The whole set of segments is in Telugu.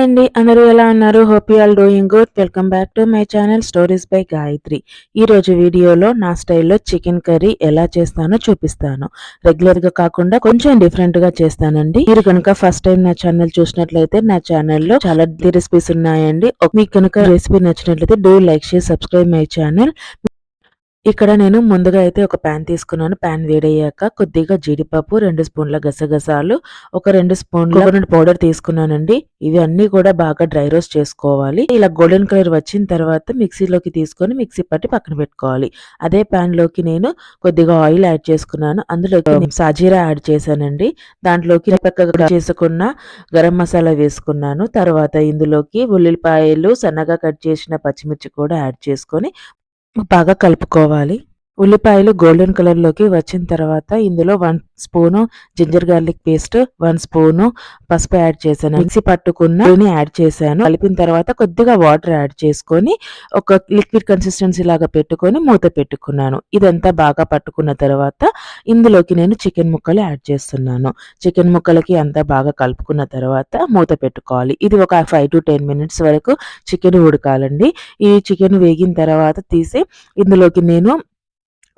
హాయ్ అండి. అందరూ ఎలా ఉన్నారు? Hope you all doing good welcome back to my channel stories by Gayathri ఈ రోజు వీడియోలో నా స్టైల్లో చికెన్ కర్రీ ఎలా చేస్తానో చూపిస్తాను. రెగ్యులర్గా కాకుండా కొంచెం డిఫరెంట్గా చేస్తానండి. మీరు కనుక ఫస్ట్ టైం నా ఛానల్ చూసినట్లయితే నా ఛానల్లో చాలా రెసిపీస్ ఉన్నాయండి. మీకు కనుక రెసిపీ నచ్చినట్లయితే do like share subscribe my channel ఇక్కడ నేను ముందుగా అయితే ఒక ప్యాన్ తీసుకున్నాను. ప్యాన్ వేడయ్యాక కొద్దిగా జీడిపప్పు రెండు స్పూన్ల గసగసాలు ఒక రెండు స్పూన్ల కోకోనట్ పౌడర్ తీసుకున్నానండి. ఇవి అన్ని కూడా బాగా డ్రై రోస్ట్ చేసుకోవాలి. ఇలా గోల్డెన్ కలర్ వచ్చిన తర్వాత మిక్సీలోకి తీసుకొని మిక్సీ పట్టి పక్కన పెట్టుకోవాలి. అదే ప్యాన్లోకి నేను కొద్దిగా ఆయిల్ యాడ్ చేసుకున్నాను. అందులోకి సాజీరా యాడ్ చేశానండి. దాంట్లోకి పక్కగా చేసుకున్న గరం మసాలా వేసుకున్నాను. తర్వాత ఇందులోకి ఉల్లిపాయలు సన్నగా కట్ చేసిన పచ్చిమిర్చి కూడా యాడ్ చేసుకొని బాగా కలుపుకోవాలి. ఉల్లిపాయలు గోల్డెన్ కలర్లోకి వచ్చిన తర్వాత ఇందులో one spoon ginger garlic paste one spoon పసుపు యాడ్ చేశాను. మిక్సీ పట్టుకున్న యాడ్ చేశాను. కలిపిన తర్వాత కొద్దిగా వాటర్ యాడ్ చేసుకొని ఒక లిక్విడ్ కన్సిస్టెన్సీ లాగా పెట్టుకొని మూత పెట్టుకున్నాను. ఇదంతా బాగా పట్టుకున్న తర్వాత ఇందులోకి నేను చికెన్ ముక్కలు యాడ్ చేస్తున్నాను. చికెన్ ముక్కలకి అంతా బాగా కలుపుకున్న తర్వాత మూత పెట్టుకోవాలి. ఇది ఒక ఫైవ్ టు టెన్ మినిట్స్ వరకు చికెన్ ఉడకాలండి. ఈ చికెన్ వేగిన తర్వాత తీసి ఇందులోకి నేను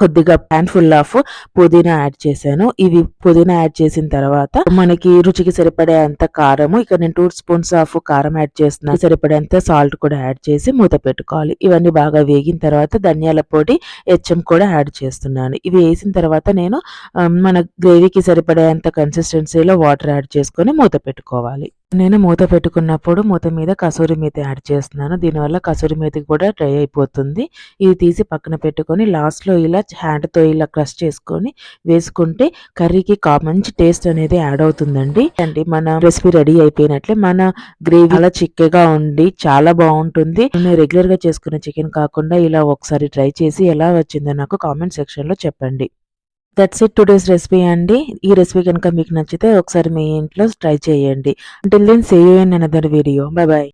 కొద్దిగా ప్యాన్ ఫుల్ ఆఫ్ పుదీనా యాడ్ చేశాను. ఇవి పుదీనా యాడ్ చేసిన తర్వాత మనకి రుచికి సరిపడే అంత కారము ఇక నేను టూ స్పూన్స్ ఆఫ్ కారం యాడ్ చేస్తున్నాను. సరిపడేంత సాల్ట్ కూడా యాడ్ చేసి మూత పెట్టుకోవాలి. ఇవన్నీ బాగా వేగిన తర్వాత ధనియాల పొడి హెచ్ఎం కూడా యాడ్ చేస్తున్నాను. ఇవి వేసిన తర్వాత నేను మన గ్రేవీకి సరిపడేంత కన్సిస్టెన్సీలో వాటర్ యాడ్ చేసుకొని మూత పెట్టుకోవాలి. నేను మూత పెట్టుకున్నప్పుడు మూత మీద కసూరి మేతి యాడ్ చేస్తున్నాను. దీనివల్ల కసూరి మేతి కూడా డ్రై అయిపోతుంది. ఇది తీసి పక్కన పెట్టుకొని లాస్ట్లో ఇలా హ్యాండ్తో ఇలా క్రష్ చేసుకొని వేసుకుంటే కర్రీకి మంచి టేస్ట్ అనేది యాడ్ అవుతుందండి. అండి మన రెసిపీ రెడీ అయిపోయినట్లే మన గ్రేవీ అలా చిక్కగా ఉండి చాలా బాగుంటుంది. నేను రెగ్యులర్గా చేసుకున్న చికెన్ కాకుండా ఇలా ఒకసారి ట్రై చేసి ఎలా వచ్చిందో నాకు కామెంట్ సెక్షన్లో చెప్పండి. దట్స్ ఇట్ టుడేస్ రెసిపీ అండి. ఈ రెసిపీ కనుక మీకు నచ్చితే ఒకసారి మీ ఇంట్లో ట్రై చేయండి. అంటే then see you in another video bye bye